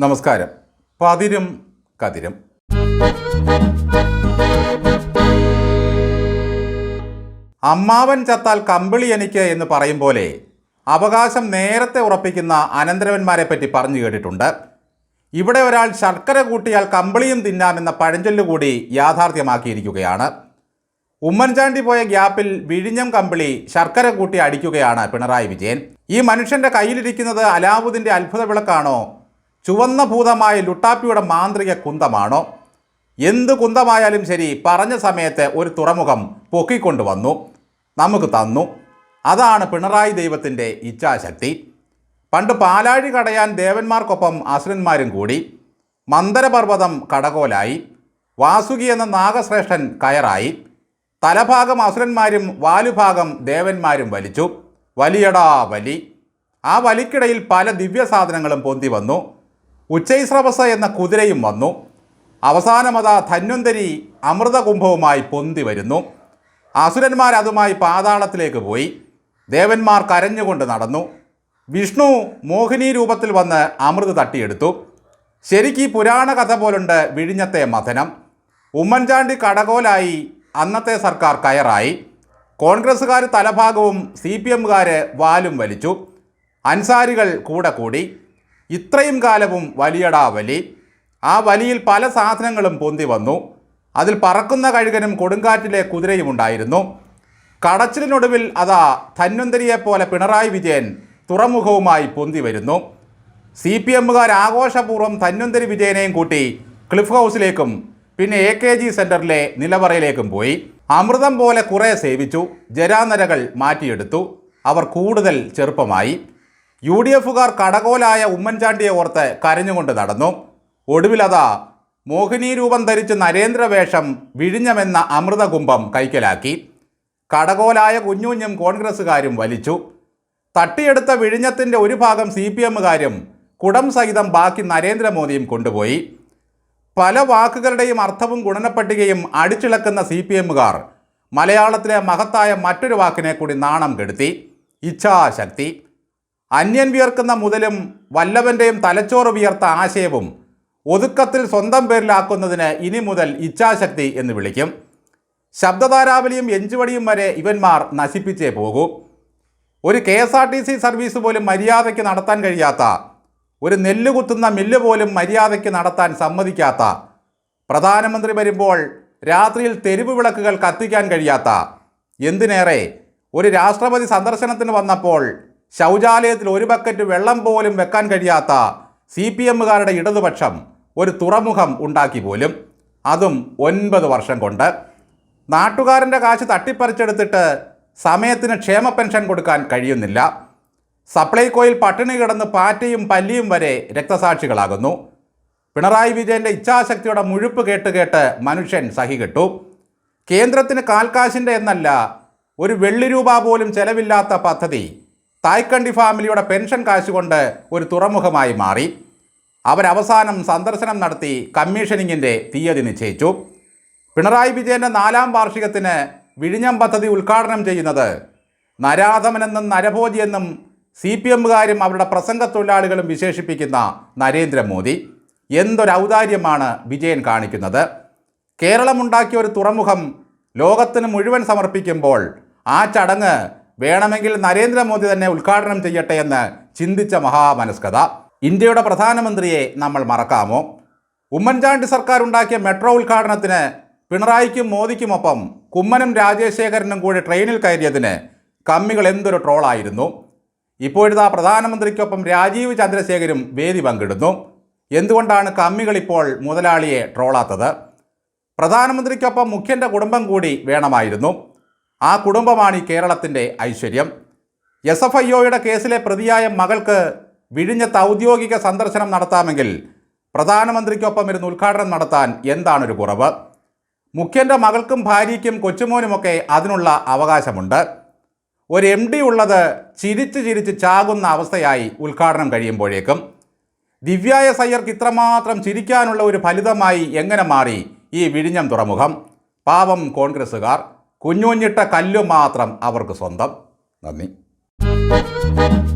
നമസ്കാരം. പതിരും കതിരും. അമ്മാവൻ ചത്താൽ കമ്പിളി എനിക്ക് എന്ന് പറയും പോലെ അവകാശം നേരത്തെ ഉറപ്പിക്കുന്ന അനന്തരവന്മാരെ പറ്റി പറഞ്ഞു കേട്ടിട്ടുണ്ട്. ഇവിടെ ഒരാൾ ശർക്കര കൂട്ടിയാൽ കമ്പിളിയും തിന്നാമെന്ന പഴഞ്ചൊല്ല് കൂടി യാഥാർത്ഥ്യമാക്കിയിരിക്കുകയാണ്. ഉമ്മൻചാണ്ടി പോയ ഗ്യാപ്പിൽ വിഴിഞ്ഞം കമ്പിളി ശർക്കര കൂട്ടി അടിക്കുകയാണ് പിണറായി വിജയൻ. ഈ മനുഷ്യന്റെ കയ്യിലിരിക്കുന്നത് അലാവുദ്ദീന്റെ അത്ഭുത വിളക്കാണോ ചുവന്ന ഭൂതമായ ലുട്ടാപ്പിയുടെ മാന്ത്രിക കുന്തമാണോ? എന്ത് കുന്തമായാലും ശരി പറഞ്ഞ സമയത്ത് ഒരു തുറമുഖം പൊക്കിക്കൊണ്ടു വന്നു. നമുക്ക് തന്നു. അതാണ് പിണറായി ദൈവത്തിന്റെ ഇച്ഛാശക്തി. പണ്ട് പാലാഴി കടയാൻ ദേവന്മാർക്കൊപ്പം അസുരന്മാരും കൂടി. മന്ദരപർവതം കടകോലായി. വാസുകി എന്ന നാഗശ്രേഷ്ഠൻ കയറായി. തലഭാഗം അസുരന്മാരും വാലുഭാഗം ദേവന്മാരും വലിച്ചു. വലിയടാ വലി. ആ വലിക്കിടയിൽ പല ദിവ്യസാധനങ്ങളും പൊന്തി വന്നു. ഉച്ചൈസ്രവസ എന്ന കുതിരയും വന്നു. അവസാനമത ധന്വന്തരി അമൃതകുംഭവുമായി പൊന്തി വരുന്നു. അതുമായി പാതാളത്തിലേക്ക് പോയി. ദേവന്മാർ കരഞ്ഞുകൊണ്ട് നടന്നു. വിഷ്ണു മോഹിനി രൂപത്തിൽ വന്ന് അമൃത് തട്ടിയെടുത്തു. ശരിക്ക് പുരാണ കഥ പോലുണ്ട് വിഴിഞ്ഞത്തെ മഥനം. ഉമ്മൻചാണ്ടി കടകോലായി അന്നത്തെ സർക്കാർ കയറായി. കോൺഗ്രസ്സുകാർ തലഭാഗവും സി പി എമ്മുകാർ വാലും വലിച്ചു. അൻസാരികൾ കൂടെ കൂടി. ഇത്രയും കാലവും വലിയടാ വലി. ആ വലിയിൽ പല സാധനങ്ങളും പൊന്തി വന്നു. അതിൽ പറക്കുന്ന കഴുകനും കൊടുങ്കാറ്റിലെ കുതിരയും ഉണ്ടായിരുന്നു. കടച്ചിലിനൊടുവിൽ അതാ ധന്വന്തരിയെപ്പോലെ പിണറായി വിജയൻ തുറമുഖവുമായി പൊന്തി വരുന്നു. സി പി എമ്മുകാർ ആഘോഷപൂർവം ധന്വന്തരി വിജയനെയും കൂട്ടി ക്ലിഫ് ഹൗസിലേക്കും പിന്നെ എ കെ ജി സെന്ററിലെ നിലവറയിലേക്കും പോയി. അമൃതം പോലെ കുറേ സേവിച്ചു. ജരാനരകൾ മാറ്റിയെടുത്തു. അവർ കൂടുതൽ ചെറുപ്പമായി. യു ഡി എഫുകാർ കടകോലായ ഉമ്മൻചാണ്ടിയെ ഓർത്ത് കരഞ്ഞുകൊണ്ട് നടന്നു. ഒടുവിലതാ മോഹിനി രൂപം ധരിച്ച് നരേന്ദ്രവേഷം വിഴിഞ്ഞമെന്ന അമൃതകുംഭം കൈക്കലാക്കി. കടകോലായ കുഞ്ഞുഞ്ഞും കോൺഗ്രസ്സുകാരും വലിച്ചു. തട്ടിയെടുത്ത വിഴിഞ്ഞത്തിന്റെ ഒരു ഭാഗം സി പി എമ്മുകാരും കുടം സഹിതം ബാക്കി നരേന്ദ്രമോദിയും കൊണ്ടുപോയി. പല വാക്കുകളുടെയും അർത്ഥവും ഗുണനപ്പട്ടികയും അടിച്ചിളക്കുന്ന സി പി എമ്മുകാർ മലയാളത്തിലെ മഹത്തായ മറ്റൊരു വാക്കിനെ കൂടി നാണം കെടുത്തി. ഇച്ഛാശക്തി. അന്യൻ വിയർക്കുന്ന മുതലും വല്ലവന്റെയും തലച്ചോറ് വിയർത്ത ആശയവും ഒതുക്കത്തിൽ സ്വന്തം പേരിലാക്കുന്നതിന് ഇനി മുതൽ ഇച്ഛാശക്തി എന്ന് വിളിക്കും. ശബ്ദധാരാവലിയും എഞ്ചുവടിയും വരെ ഇവന്മാർ നശിപ്പിച്ചേ പോകൂ. ഒരു K S R T C service പോലും മര്യാദയ്ക്ക് നടത്താൻ കഴിയാത്ത ഒരു നെല്ലുകുത്തുന്ന മില്ല് പോലും മര്യാദയ്ക്ക് നടത്താൻ സമ്മതിക്കാത്ത പ്രധാനമന്ത്രി വരുമ്പോൾ രാത്രിയിൽ തെരുവ് വിളക്കുകൾ കത്തിക്കാൻ കഴിയാത്ത എന്തിനേറെ ഒരു രാഷ്ട്രപതി സന്ദർശനത്തിന് വന്നപ്പോൾ ശൗചാലയത്തിൽ ഒരു ബക്കറ്റ് വെള്ളം പോലും വെക്കാൻ കഴിയാത്ത സി പി എമ്മുകാരുടെ ഇടതുപക്ഷം ഒരു തുറമുഖം ഉണ്ടാക്കി പോലും. അതും ഒൻപത് വർഷം കൊണ്ട്. നാട്ടുകാരന്റെ കാശ് തട്ടിപ്പറിച്ചെടുത്തിട്ട് സമയത്തിന് ക്ഷേമ പെൻഷൻ കൊടുക്കാൻ കഴിയുന്നില്ല. സപ്ലൈകോയിൽ പട്ടിണി കിടന്ന് പാറ്റയും പല്ലിയും വരെ രക്തസാക്ഷികളാകുന്നു. പിണറായി വിജയന്റെ ഇച്ഛാശക്തിയുടെ മുഴുപ്പ് കേട്ട് കേട്ട് മനുഷ്യൻ സഹികെട്ടു കേന്ദ്രത്തിന് കാൽക്കാശിന്റെ എന്നല്ല ഒരു വെള്ളി രൂപ പോലും ചെലവില്ലാത്ത പദ്ധതി തായ്ക്കണ്ടി ഫാമിലിയുടെ പെൻഷൻ കാശ് കൊണ്ട് ഒരു തുറമുഖമായി മാറി. അവരവസാനം സന്ദർശനം നടത്തി കമ്മീഷനിങ്ങിന്റെ തീയതി നിശ്ചയിച്ചു. പിണറായി വിജയന്റെ നാലാം വാർഷികത്തിന് വിഴിഞ്ഞം പദ്ധതി ഉദ്ഘാടനം ചെയ്യുന്നത് നരാധമനെന്നും നരഭോജിയെന്നും സി പി എമ്മുകാരും അവരുടെ പ്രസംഗ തൊഴിലാളികളും വിശേഷിപ്പിക്കുന്ന നരേന്ദ്രമോദി. എന്തൊരു ഔദാര്യമാണ് വിജയൻ കാണിക്കുന്നത്? കേരളമുണ്ടാക്കിയ ഒരു തുറമുഖം ലോകത്തിന് മുഴുവൻ സമർപ്പിക്കുമ്പോൾ ആ ചടങ്ങ് വേണമെങ്കിൽ നരേന്ദ്രമോദി തന്നെ ഉദ്ഘാടനം ചെയ്യട്ടെ എന്ന് ചിന്തിച്ച മഹാമനസ്കത. ഇന്ത്യയുടെ പ്രധാനമന്ത്രിയെ നമ്മൾ മറക്കാമോ? ഉമ്മൻചാണ്ടി സർക്കാർ ഉണ്ടാക്കിയ മെട്രോ ഉദ്ഘാടനത്തിന് പിണറായിക്കും മോദിക്കുമൊപ്പം കുമ്മനം രാജശേഖരനും കൂടി ട്രെയിനിൽ കയറിയതിന് കമ്മികൾ എന്തൊരു ട്രോളായിരുന്നു. ഇപ്പോഴിതാ പ്രധാനമന്ത്രിക്കൊപ്പം രാജീവ് ചന്ദ്രശേഖരും വേദി പങ്കിടുന്നു. എന്തുകൊണ്ടാണ് കമ്മികൾ ഇപ്പോൾ മുതലാളിയെ ട്രോളാത്തത്? പ്രധാനമന്ത്രിക്കൊപ്പം മുഖ്യന്റെ കുടുംബം കൂടി വേണമായിരുന്നു. ആ കുടുംബമാണ് ഈ കേരളത്തിന്റെ ഐശ്വര്യം. എസ് എഫ് ഐ ഒയുടെ കേസിലെ പ്രതിയായ മകൾക്ക് വിഴിഞ്ഞത്ത് ഔദ്യോഗിക സന്ദർശനം നടത്താമെങ്കിൽ പ്രധാനമന്ത്രിക്കൊപ്പം ഇരുന്ന് ഉദ്ഘാടനം നടത്താൻ എന്താണൊരു കുറവ്? മുഖ്യന്റെ മകൾക്കും ഭാര്യയ്ക്കും കൊച്ചുമോനുമൊക്കെ അതിനുള്ള അവകാശമുണ്ട്. ഒരു എം ഡി ഉള്ളത് ചിരിച്ച് ചിരിച്ച് ചാകുന്ന അവസ്ഥയായി ഉദ്ഘാടനം കഴിയുമ്പോഴേക്കും. ദിവ്യായ സയ്യർക്ക് ഇത്രമാത്രം ചിരിക്കാനുള്ള ഒരു ഫലിതമായി എങ്ങനെ മാറി ഈ വിഴിഞ്ഞം തുറമുഖം? പാവം കോൺഗ്രസ്സുകാർ. കുഞ്ഞുഞ്ഞിട്ട കല്ലു മാത്രം അവർക്ക് സ്വന്തം. നന്ദി.